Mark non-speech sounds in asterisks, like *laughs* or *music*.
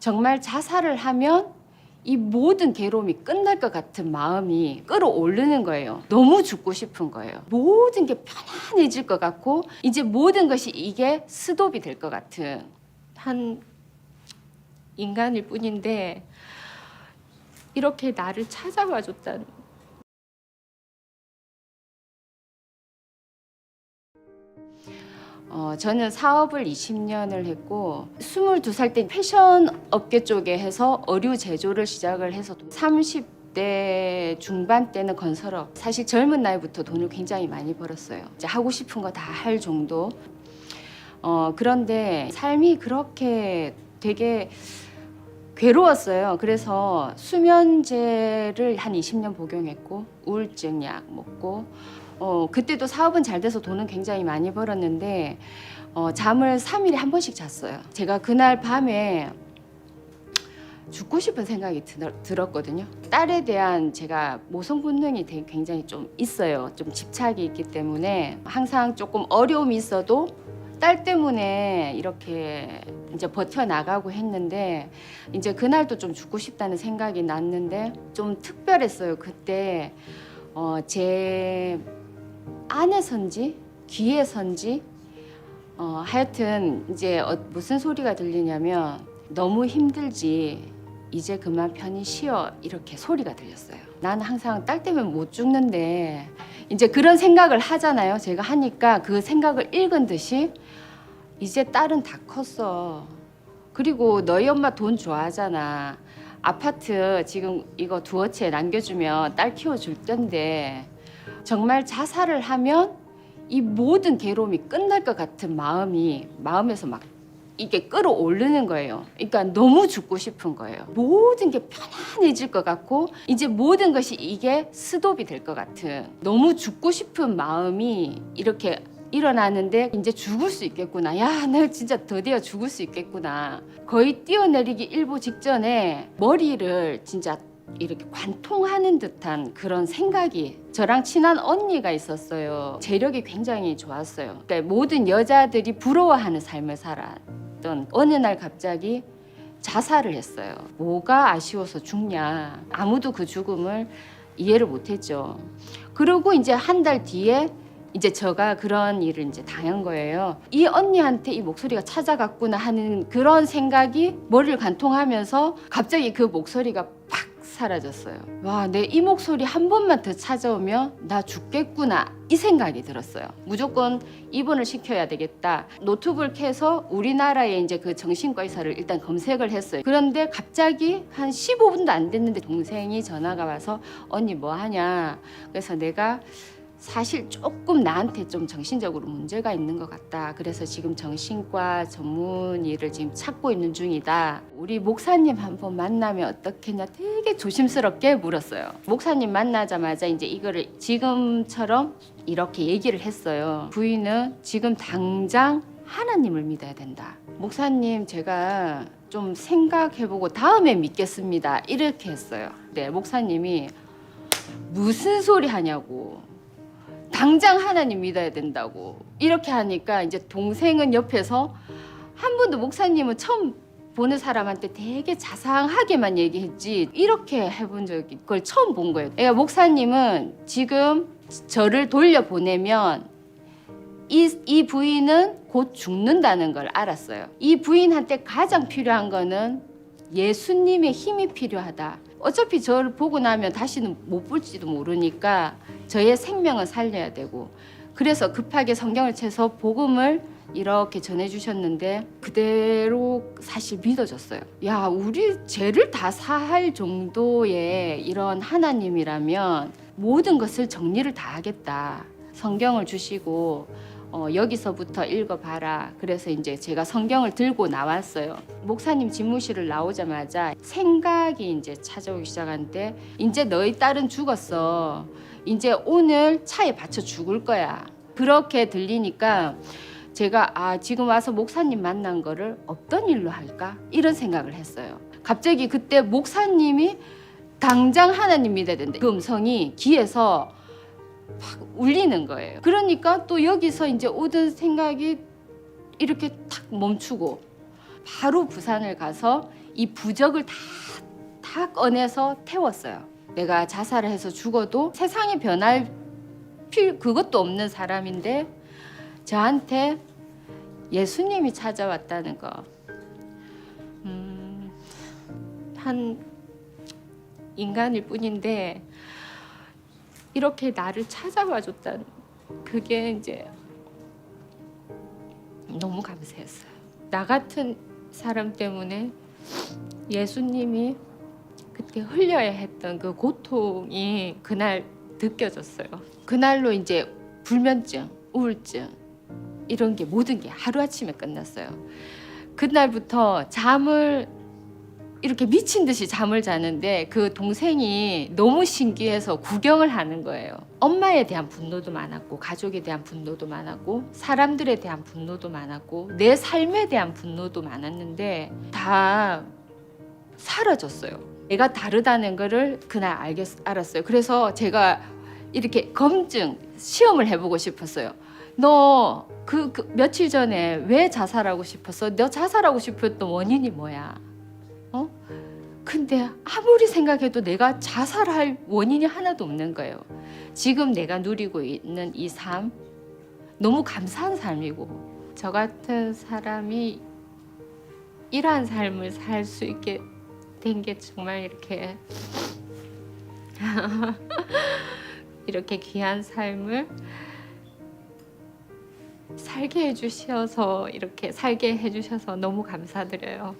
정말 자살을 하면 이 모든 괴로움이 끝날 것 같은 마음이 끌어오르는 거예요. 너무 죽고 싶은 거예요. 모든 게 편안해질 것 같고 이제 모든 것이 이게 스톱이 될 것 같은 한 인간일 뿐인데 이렇게 나를 찾아와 줬다는 어, 저는 사업을 20년을 했고 22살 때 패션 업계 쪽에 해서 의류 제조를 시작을 해서 30대 중반 때는 건설업 사실 젊은 나이부터 돈을 굉장히 많이 벌었어요. 이제 하고 싶은 거 다 할 정도. 어, 그런데 삶이 그렇게 되게 괴로웠어요. 그래서 수면제를 한 20년 복용했고 우울증 약 먹고 어, 그때도 사업은 잘 돼서 돈은 굉장히 많이 벌었는데 어, 잠을 3일에 한 번씩 잤어요. 제가 그날 밤에 죽고 싶은 생각이 들, 들었거든요. 딸에 대한 제가 모성 본능이 되게 굉장히 좀 있어요. 좀 집착이 있기 때문에 항상 조금 어려움이 있어도 딸 때문에 이렇게 이제 버텨 나가고 했는데 이제 그날도 좀 죽고 싶다는 생각이 났는데 좀 특별했어요. 그때 어, 제 안에선지 귀에선지 어, 하여튼 이제 어, 무슨 소리가 들리냐면 너무 힘들지 이제 그만 편히 쉬어 이렇게 소리가 들렸어요. 나는 항상 딸 때문에 못 죽는데 이제 그런 생각을 하잖아요. 제가 하니까 그 생각을 읽은 듯이 이제 딸은 다 컸어. 그리고 너희 엄마 돈 좋아하잖아. 아파트 지금 이거 두어 채 남겨주면 딸 키워줄 텐데 정말 자살을 하면 이 모든 괴로움이 끝날 것 같은 마음이 마음에서 막 이게 끌어오르는 거예요. 그러니까 너무 죽고 싶은 거예요. 모든 게 편안해질 것 같고 이제 모든 것이 이게 스톱이 될 것 같은 너무 죽고 싶은 마음이 이렇게 일어나는데 이제 죽을 수 있겠구나. 야, 나 진짜 드디어 죽을 수 있겠구나. 거의 뛰어내리기 일보 직전에 머리를 진짜 이렇게 관통하는 듯한 그런 생각이 저랑 친한 언니가 있었어요. 재력이 굉장히 좋았어요. 그러니까 모든 여자들이 부러워하는 삶을 살았던 어느 날 갑자기 자살을 했어요. 뭐가 아쉬워서 죽냐. 아무도 그 죽음을 이해를 못했죠. 그리고 이제 한 달 뒤에 이제 제가 그런 일을 이제 당한 거예요. 이 언니한테 이 목소리가 찾아갔구나 하는 그런 생각이 머리를 관통하면서 갑자기 그 목소리가 팍 사라졌어요. 와, 내 이 목소리 한 번만 더 찾아오면 나 죽겠구나. 이 생각이 들었어요. 무조건 입원을 시켜야 되겠다. 노트북을 켜서 우리나라에 이제 그 정신과 의사를 일단 검색을 했어요. 그런데 갑자기 한 15분도 안 됐는데 동생이 전화가 와서 언니 뭐 하냐. 그래서 내가 사실 조금 나한테 좀 정신적으로 문제가 있는 것 같다. 그래서 지금 정신과 전문의를 지금 찾고 있는 중이다. 우리 목사님 한번 만나면 어떻겠냐 되게 조심스럽게 물었어요. 목사님 만나자마자 이제 이거를 지금처럼 이렇게 얘기를 했어요. 부인은 지금 당장 하나님을 믿어야 된다. 목사님 제가 좀 생각해보고 다음에 믿겠습니다. 이렇게 했어요. 네, 목사님이 무슨 소리 하냐고. 당장 하나님 믿어야 된다고 이렇게 하니까 이제 동생은 옆에서 한 번도 목사님은 처음 보는 사람한테 되게 자상하게만 얘기했지 이렇게 해본 적이 그걸 처음 본 거예요. 그러니까 목사님은 지금 저를 돌려 보내면 이, 이 부인은 곧 죽는다는 걸 알았어요. 이 부인한테 가장 필요한 거는 예수님의 힘이 필요하다. 어차피 저를 보고 나면 다시는 못 볼지도 모르니까 저의 생명을 살려야 되고 그래서 급하게 성경을 채서 복음을 이렇게 전해주셨는데 그대로 사실 믿어졌어요. 야, 우리 죄를 다 사할 정도의 이런 하나님이라면 모든 것을 정리를 다 하겠다. 성경을 주시고 어, 여기서부터 읽어봐라. 그래서 이제 제가 성경을 들고 나왔어요. 목사님 집무실을 나오자마자 생각이 이제 찾아오기 시작하는데 이제 너희 딸은 죽었어. 이제 오늘 차에 받쳐 죽을 거야. 그렇게 들리니까 제가 아 지금 와서 목사님 만난 거를 없던 일로 할까 이런 생각을 했어요. 갑자기 그때 목사님이 당장 하나님 믿어야 된다. 그 음성이 귀에서 팍 울리는 거예요. 그러니까 또 여기서 이제 오던 생각이 이렇게 탁 멈추고 바로 부산을 가서 이 부적을 다, 다 꺼내서 태웠어요. 내가 자살을 해서 죽어도 세상이 변할 필 그것도 없는 사람인데 저한테 예수님이 찾아왔다는 거. 음, 한 인간일 뿐인데 이렇게 나를 찾아와 줬다는 그게 이제 너무 감사했어요. 나 같은 사람 때문에 예수님이 그때 흘려야 했던 그 고통이 그날 느껴졌어요. 그날로 이제 불면증, 우울증 이런 게 모든 게 하루아침에 끝났어요. 그날부터 잠을 이렇게 미친 듯이 잠을 자는데 그 동생이 너무 신기해서 구경을 하는 거예요. 엄마에 대한 분노도 많았고 가족에 대한 분노도 많았고 사람들에 대한 분노도 많았고 내 삶에 대한 분노도 많았는데 다 사라졌어요. 내가 다르다는 거를 그날 알겠, 알았어요. 그래서 제가 이렇게 검증 시험을 해보고 싶었어요. 너그 며칠 전에 왜 자살하고 싶었어? 너 자살하고 싶었던 원인이 뭐야? 어? 근데 아무리 생각해도 내가 자살할 원인이 하나도 없는 거예요. 지금 내가 누리고 있는 이 삶 너무 감사한 삶이고 저 같은 사람이 이러한 삶을 살 수 있게 된 게 정말 이렇게 *laughs* 이렇게 귀한 삶을 살게 해주셔서 이렇게 살게 해주셔서 너무 감사드려요.